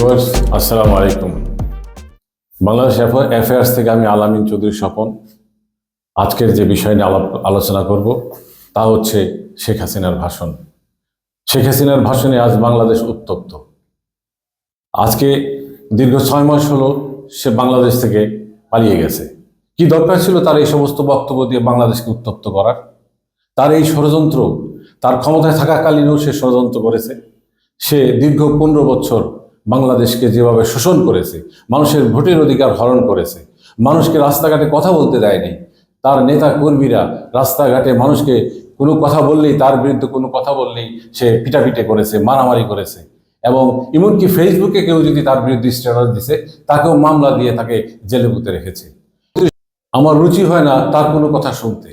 Viewers, আসসালামু আলাইকুম। Bangladesh affairs থেকে আমি আলামিন চৌধুরী স্বপন। আজকের যে বিষয় নিয়ে আলাপ আলোচনা করব, তা হচ্ছে শেখ হাসিনার ভাষণ। শেখ হাসিনার ভাষণে আজ বাংলাদেশ উত্তপ্ত। আজকে দীর্ঘ ছয় মাস হলো সে বাংলাদেশ থেকে পালিয়ে গেছে। কি দরকার ছিল তার এই সমস্ত বক্তব্য দিয়ে বাংলাদেশকে উত্তপ্ত করার? তার এই ষড়যন্ত্র, তার ক্ষমতায় থাকাকালীনও সে ষড়যন্ত্র করেছে। সে দীর্ঘ পনেরো বছর বাংলাদেশকে যেভাবে শোষণ করেছে, মানুষের ভোটের অধিকার হরণ করেছে, মানুষকে রাস্তাঘাটে কথা বলতে দেয়নি, তার নেতা কর্মীরা রাস্তাঘাটে মানুষকে কোনো কথা বললেই, তার বিরুদ্ধে কোনো কথা বললেই সে পিটাপিটে করেছে, মারামারি করেছে। এবং এমনকি ফেসবুকে কেউ যদি তার বিরুদ্ধে স্ট্যাটাস দিছে, তাকেও মামলা দিয়ে তাকে জেলে পুঁতে রেখেছে। আমার রুচি হয় না তার কোনো কথা শুনতে।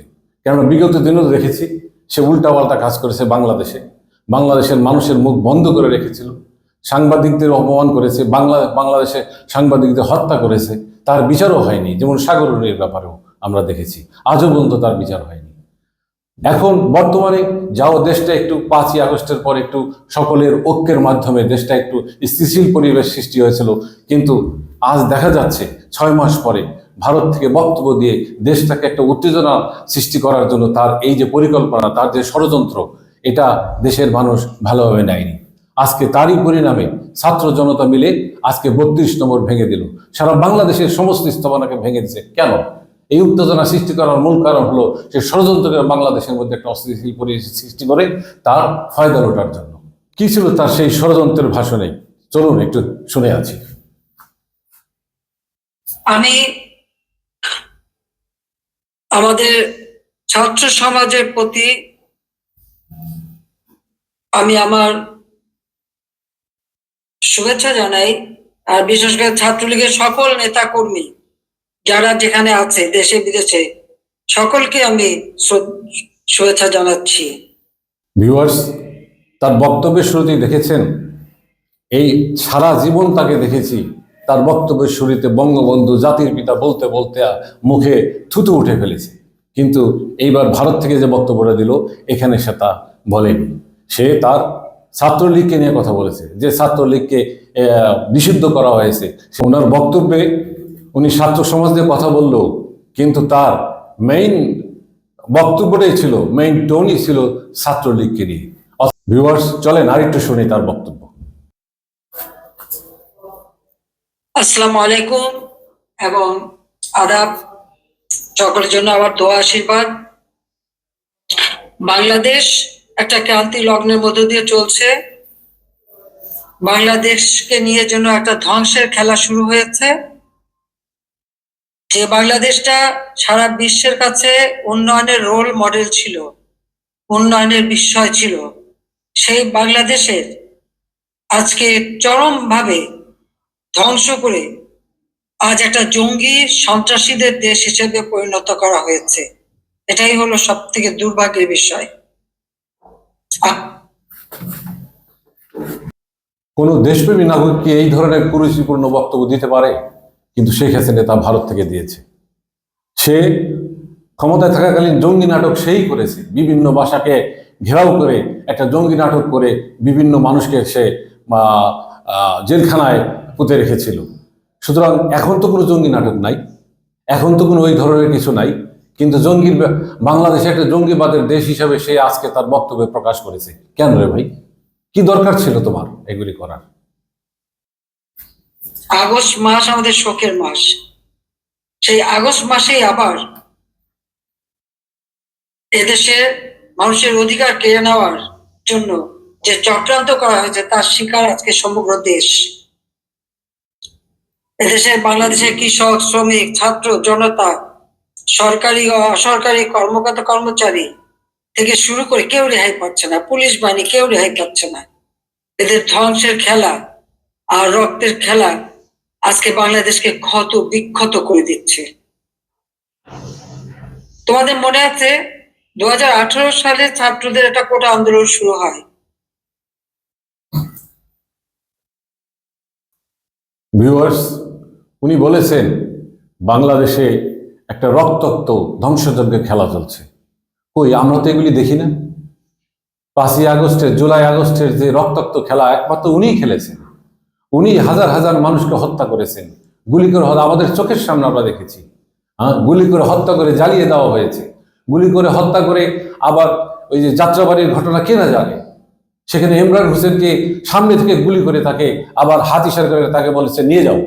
কেননা বিগত দিনও দেখেছি, সে উল্টাপাল্টা কাজ করেছে বাংলাদেশে। বাংলাদেশের মানুষের মুখ বন্ধ করে রেখেছিল। সাংবাদিকদের অপমান করেছে, বাংলা, বাংলাদেশে সাংবাদিকদের হত্যা করেছে, তার বিচারও হয়নি, যেমন সাগরণের ব্যাপারেও আমরা দেখেছি, আজও পর্যন্ত তার বিচার হয়নি। এখন বর্তমানে যাও দেশটা একটু পাঁচই আগস্টের পর একটু সকলের ঐক্যের মাধ্যমে দেশটা একটু স্থিতিশীল পরিবেশ সৃষ্টি হয়েছিল, কিন্তু আজ দেখা যাচ্ছে ছয় মাস পরে ভারত থেকে বক্তব্য দিয়ে দেশটাকে একটা উত্তেজনা সৃষ্টি করার জন্য তার এই যে পরিকল্পনা, তার যে ষড়যন্ত্র, এটা দেশের মানুষ ভালোভাবে নেয়নি। আজকে তারই পরিণামে ছাত্র জনতা মিলে আজকে বত্রিশ নম্বর ভেঙে দিল। সারা বাংলাদেশের সমস্ত স্থাপনাকে ভেঙে দিছে। কেন? এই উত্তেজনা সৃষ্টি করার মূল কারণ হলো সে ষড়যন্ত্র করে বাংলাদেশের মধ্যে একটা অস্থিতিশীল পরিবেশ সৃষ্টি করে তার ফয়দা লোটার জন্য। কি ছিল তার সেই ষড়যন্ত্রের ভাষণে? চলুন একটু শুনে আছি আমি আমাদের ছাত্র সমাজের প্রতি আমি আমার শুভেচ্ছা জানাই, আর বিশেষ করে ছাত্রলীগের সকল নেতা কর্মী যারা যেখানে আছে, দেশে, বিদেশে, সকলকে আমি শুভেচ্ছা জানাচ্ছি। ভিউয়ার্স তার বক্তব্যের শুরুতেই দেখেছেন, এই সারা জীবন তাকে দেখেছি। তার বক্তব্যের শুরুতে বঙ্গবন্ধু জাতির পিতা বলতে বলতে মুখে থুতু উঠে ফেলেছে। কিন্তু এইবার ভারত থেকে যে বক্তব্যটা দিল, এখানে সে তা বলেনি। সে তার ছাত্রলীগকে নিয়ে কথা বলেছে, যে ছাত্রলীগকে নিষিদ্ধ করা হয়েছে। ওনার বক্তব্যে উনি ছাত্র সমাজ নিয়ে কথা বলল, কিন্তু তার মেইন বক্তব্যটাই ছিল মেইন টোনই ছিল ছাত্রলীগকে নিয়ে। ভিউয়ার্স চলেন আরেকটু শুনি তার বক্তব্য। আসসালামু আলাইকুম এবং আদাব, সকলের জন্য আবার দোয়া, আশীর্বাদ। বাংলাদেশ একটা ক্রান্তি লগ্নের মধ্য দিয়ে চলছে। বাংলাদেশকে নিয়ে যেন একটা ধ্বংসের খেলা শুরু হয়েছে। যে বাংলাদেশটা সারা বিশ্বের কাছে উন্নয়নের রোল মডেল ছিল, উন্নয়নের বিস্ময় ছিল, সেই বাংলাদেশের আজকে চরমভাবে ধ্বংস করে আজ একটা জঙ্গি সন্ত্রাসীদের দেশ হিসেবে পরিণত করা হয়েছে। এটাই হলো সব থেকে দুর্ভাগ্যের বিষয়। কোনো দেশপ্রেমী নাগরিক কি এই ধরনের কুরুচিপূর্ণ বক্তব্য দিতে পারে? কিন্তু শেখ হাসিনা তা ভারত থেকে দিয়েছে। সে ক্ষমতায় থাকাকালীন জঙ্গি নাটক সেই করেছে। বিভিন্ন ভাষাকে ঘেরাও করে, একটা জঙ্গি নাটক করে বিভিন্ন মানুষকে সে জেলখানায় পুঁতে রেখেছিল। সুতরাং এখন তো কোনো জঙ্গি নাটক নাই। এখন তো কোনো ওই ধরনের কিছু নাই। কিন্তু জঙ্গির বাংলাদেশে একটা জঙ্গিবাদের দেশ হিসাবে সে আজকে তার বক্তব্যে প্রকাশ করেছে। কেন রে ভাই? কি দরকার ছিল তোমার এগুলি করার? আগস্ট মাস আমাদের শোকের মাস। সেই আগস্ট মাসেই আবার এদেশে মানুষের অধিকার কেড়ে নেওয়ার জন্য যে চক্রান্ত করা হয়েছে, তার শিকার আজকে সমগ্র দেশ। এদেশে বাংলাদেশের কৃষক, শ্রমিক, ছাত্র, জনতা, সরকারি ও অসরকারি কর্মকর্তা, কর্মচারী থেকে শুরু করে কেউ রেহাই পাচ্ছে না, পুলিশ বাহিনী কেউ রেহাই পাচ্ছে না। এদের ধ্বংসের খেলা আর রক্তের খেলা আজকে বাংলাদেশকে ক্ষত, বিক্ষত করে দিচ্ছে। তোমাদের মনে আছে দু সালে ছাত্রদের একটা কোটা আন্দোলন শুরু হয়? ভিউয়ার্স উনি বলেছেন, বাংলাদেশে একটা রক্তাক্ত ধ্বংসযজ্ঞের খেলা চলছে। কই, আমরা তো এগুলি দেখি না। পাঁচই আগস্টের জুলাই আগস্টের যে রক্তাক্ত খেলা, একমাত্র উনিই খেলেছেন। উনি হাজার হাজার মানুষকে হত্যা করেছেন। গুলি করে আমাদের চোখের সামনে আমরা দেখেছি। হ্যাঁ গুলি করে হত্যা করে জ্বালিয়ে দেওয়া হয়েছে। গুলি করে হত্যা করে আবার ওই যে যাত্রাবাড়ির ঘটনা কে না জানে? সেখানে ইমরান হোসেনকে সামনে থেকে গুলি করে তাকে আবার হাত ইশারা করে তাকে বলেছে, নিয়ে যাও।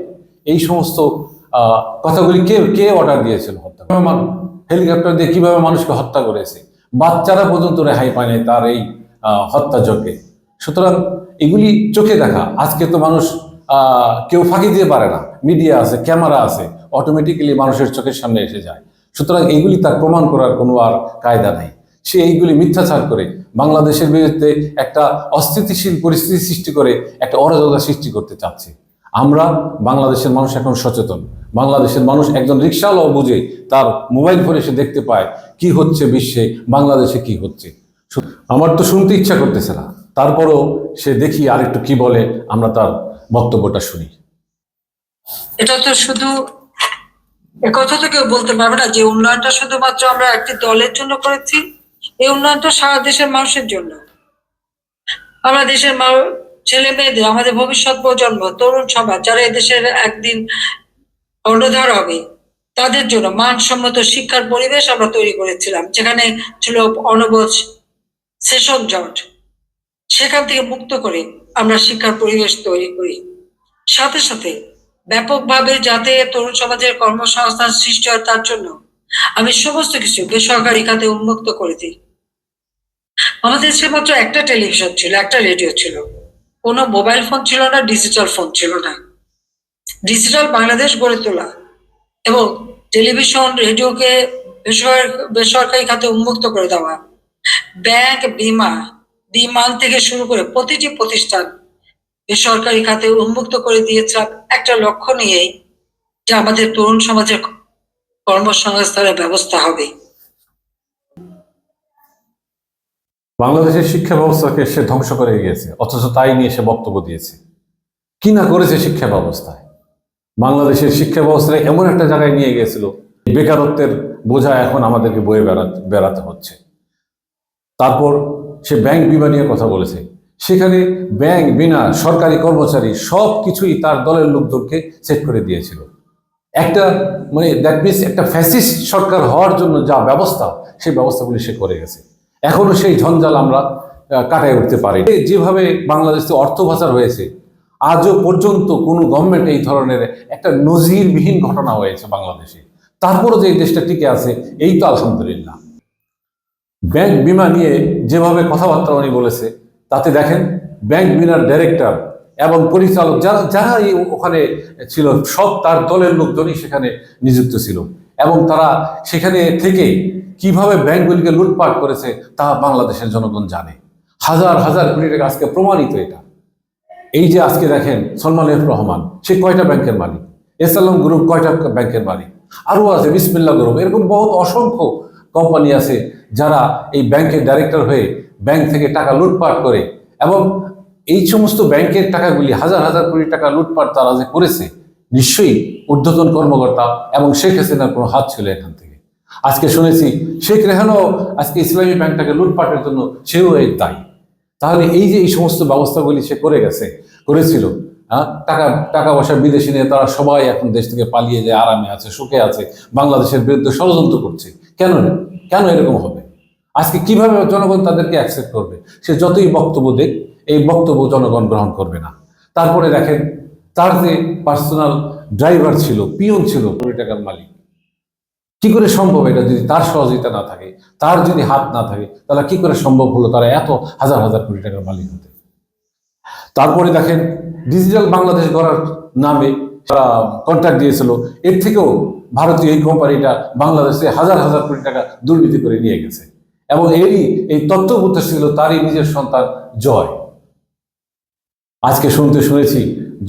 এই সমস্ত কথাগুলি কে কে অর্ডার দিয়েছিল হত্যা হেলিকপ্টার দিয়ে কীভাবে মানুষকে হত্যা করেছে? বাচ্চারা পর্যন্ত রেহাই পায় নাই তার এই আহ, হত্যাযজ্ঞে সুতরাং এগুলি চোখে দেখা। আজকে তো মানুষ কেউ ফাঁকি দিয়ে পারে না। মিডিয়া আছে ক্যামেরা আছে অটোমেটিক্যালি মানুষের চোখের সামনে এসে যায়। সুতরাং এইগুলি তার প্রমাণ করার কোনো আর কায়দা নেই। সে এইগুলি মিথ্যাচার করে বাংলাদেশের বিরুদ্ধে একটা অস্থিতিশীল পরিস্থিতি সৃষ্টি করে একটা অরাজকতা সৃষ্টি করতে চাচ্ছে। আমরা বাংলাদেশের মানুষ এখন সচেতন। বাংলাদেশের মানুষ একজন রিক্সাওয়ালাও বুঝে তার মোবাইল ফোনে সে দেখতে পায় কি হচ্ছে বিশ্বে, বাংলাদেশে কি হচ্ছে। আমার তো শুনতে ইচ্ছা করতেছে না। তারপরও সে দেখি আরেকটু কি বলে, আমরা তার বক্তব্যটা শুনি। এটা তো শুধু একথা তো কেউ বলতে পারবে না যে উন্নয়নটা শুধুমাত্র আমরা একটি দলের জন্য করেছি, এই উন্নয়নটা সারা দেশের মানুষের জন্য। আমরা দেশের ছেলে মেয়েদের আমাদের ভবিষ্যৎ প্রজন্ম, তরুণ সমাজ যারা এদেশের একদিন অর্ণধার হবে, তাদের জন্য মানসম্মত শিক্ষার পরিবেশ আমরা তৈরি করেছিলাম, যেখানে ছিল অনবজ সেশন জট। সেখান থেকে মুক্ত করে আমরা শিক্ষার পরিবেশ তৈরি করি। সাথে সাথে ব্যাপকভাবে যাতে তরুণ সমাজের কর্মসংস্থান সৃষ্টি হয় তার জন্য আমি সমস্ত কিছু বেসরকারি খাতে উন্মুক্ত করে দিই। আমাদের দেশে মাত্র একটা টেলিভিশন ছিল, একটা রেডিও ছিল। কোনো মোবাইল ফোন ছিল না ডিজিটাল ফোন ছিল না। ডিজিটাল বাংলাদেশ গড়ে তোলা এবং টেলিভিশন রেডিওকে বেসরকারি খাতে উন্মুক্ত করে দেওয়া। ব্যাংক বিমা বিমান থেকে শুরু করে প্রতিটি প্রতিষ্ঠান বেসরকারি খাতে উন্মুক্ত করে দিয়েছিলাম একটা লক্ষ্য নিয়েই যে আমাদের তরুণ সমাজের কর্মসংস্থানের ব্যবস্থা হবে। বাংলাদেশের শিক্ষা ব্যবস্থাকে সে ধ্বংস করে গিয়েছে, অথচ তাই নিয়ে সে বক্তব্য দিয়েছে। কি না করেছে শিক্ষা ব্যবস্থায়? বাংলাদেশের শিক্ষা ব্যবস্থায় এমন একটা জায়গায় নিয়ে গিয়েছিল, বেকারত্বের বোঝা এখন আমাদেরকে বয়ে বেড়াতে বেড়াতে হচ্ছে। তারপর সে ব্যাংক বিমা নিয়ে কথা বলেছে। সেখানে ব্যাংক, বিনা, সরকারি কর্মচারী সব কিছুই তার দলের লোকজনকে সেট করে দিয়েছিল। একটা মানে দ্যাট মিনস একটা ফ্যাসিস্ট সরকার হওয়ার জন্য যা ব্যবস্থা, সেই ব্যবস্থাগুলি সে করে গেছে। এখনও সেই ঝঞ্ঝাল আমরা কাটায় উঠতে পারি যেভাবে বাংলাদেশে অর্থ পাচার হয়েছে আজও পর্যন্ত কোনো গভর্নমেন্ট এই ধরনের একটা নজিরবিহীন ঘটনা হয়েছে বাংলাদেশে। তারপরও যে দেশটা টিকে আছে, এই তো আলহামদুলিল্লাহ। ব্যাংক বিমা নিয়ে যেভাবে কথাবার্তা উনি বলেছে, তাতে দেখেন ব্যাংক বিমার ডাইরেক্টর এবং পরিচালক যারা যারা ওখানে ছিল, সব তার দলের লোকজনই সেখানে নিযুক্ত ছিল। এবং তারা সেখানে থেকে কীভাবে ব্যাংকগুলিকে লুটপাট করেছে তা বাংলাদেশের জনগণ জানে। হাজার হাজার কোটি টাকা আজকে প্রমাণিত এটা। এই যে আজকে দেখেন সলমান এফ রহমান, সে কয়টা ব্যাংকের মালিক? এস আলম গ্রুপ কয়টা ব্যাংকের মালিক? আরও আছে বিসমিল্লা গ্রুপ। এরকম বহুত অসংখ্য কোম্পানি আছে যারা এই ব্যাংকের ডাইরেক্টর হয়ে ব্যাংক থেকে টাকা লুটপাট করে এবং এই সমস্ত ব্যাংকের টাকাগুলি, হাজার হাজার কোটি টাকা লুটপাট তারা যে করেছে, নিশ্চয়ই ঊর্ধ্বতন কর্মকর্তা এবং শেখ হাসিনার কোনো হাত ছিল এখান থেকে। আজকে শুনেছি শেখ রেহানও আজকে ইসলামী ব্যাংকটাকে লুটপাটের জন্য সেও এর দায়ী। তাহলে এই যে এই সমস্ত ব্যবস্থাগুলি সে করে গেছে, করেছিল হ্যাঁ টাকা টাকা পয়সা বিদেশি নিয়ে তারা সবাই এখন দেশ থেকে পালিয়ে যায়, আরামে আছে, সুখে আছে, বাংলাদেশের বিরুদ্ধে ষড়যন্ত্র করছে। কেন? কেন এরকম হবে? আজকে কীভাবে জনগণ তাদেরকে অ্যাকসেপ্ট করবে? সে যতই বক্তব্য দেখ এই বক্তব্য জনগণ গ্রহণ করবে না। তারপরে দেখেন, তার যে পার্সোনাল ড্রাইভার ছিল, পিয়ন ছিল কোটি টাকার মালিক। কি করে সম্ভব এটা যদি তার সহযোগিতা না থাকে, তার যদি হাত না থাকে, তাহলে কি করে সম্ভব হলো তারা এত হাজার হাজার কোটি টাকার মালিক হতে? তারপরে দেখেন, ডিজিটাল বাংলাদেশ গড়ার নামে তারা কন্ট্রাক্ট দিয়েছিল, এর থেকেও ভারতীয় এই কোম্পানিটা বাংলাদেশে হাজার হাজার কোটি টাকা দুর্নীতি করে নিয়ে গেছে। এবং এরই এই তত্ত্ববোধ ছিল তারই নিজের সন্তান জয়। আজকে শুনতে শুনেছি,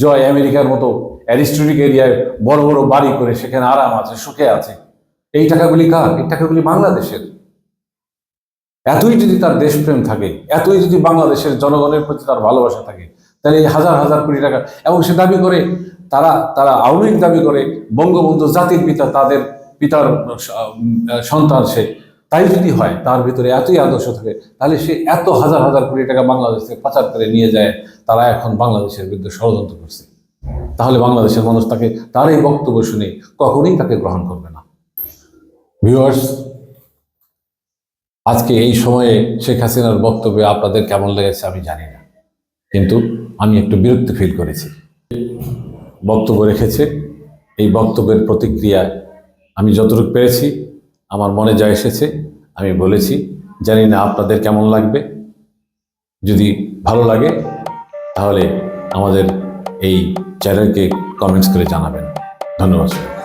জয় আমেরিকার মতো অ্যারিস্টোটিক এরিয়ায় বড় বড় বাড়ি করে সেখানে আরাম আছে, সুখে আছে। এই টাকাগুলি কার? এই টাকাগুলি বাংলাদেশের। এতই যদি তার দেশপ্রেম থাকে, এতই যদি বাংলাদেশের জনগণের প্রতি তার ভালোবাসা থাকে, তাহলে এই হাজার হাজার কোটি টাকা, এবং সে দাবি করে, তারা তারা আওয়ামী লীগ দাবি করে, বঙ্গবন্ধু জাতির পিতা, তাদের পিতার সন্তান সে। তাই যদি হয়, তার ভিতরে এতই আদর্শ থাকে, তাহলে সে এত হাজার হাজার কোটি টাকা বাংলাদেশ পাচার করে নিয়ে যায়, তারা এখন বাংলাদেশের বিরুদ্ধে ষড়যন্ত্র করছে। তাহলে বাংলাদেশের মানুষ তাকে, তার এই বক্তব্য শুনে কখনোই তাকে গ্রহণ করবে ভিউয়ার্স আজকে এই সময়ে শেখ হাসিনার বক্তব্যে আপনাদের কেমন লেগেছে আমি জানি না। কিন্তু আমি একটু বিরক্ত ফিল করেছি। বক্তব্য রেখেছে। এই বক্তব্যের প্রতিক্রিয়া আমি যতটুকু পেরেছি, আমার মনে যা এসেছে, আমি বলেছি। জানি না আপনাদের কেমন লাগবে। যদি ভালো লাগে, তাহলে আমাদের এই চ্যানেলকে কমেন্টস করে জানাবেন। ধন্যবাদ।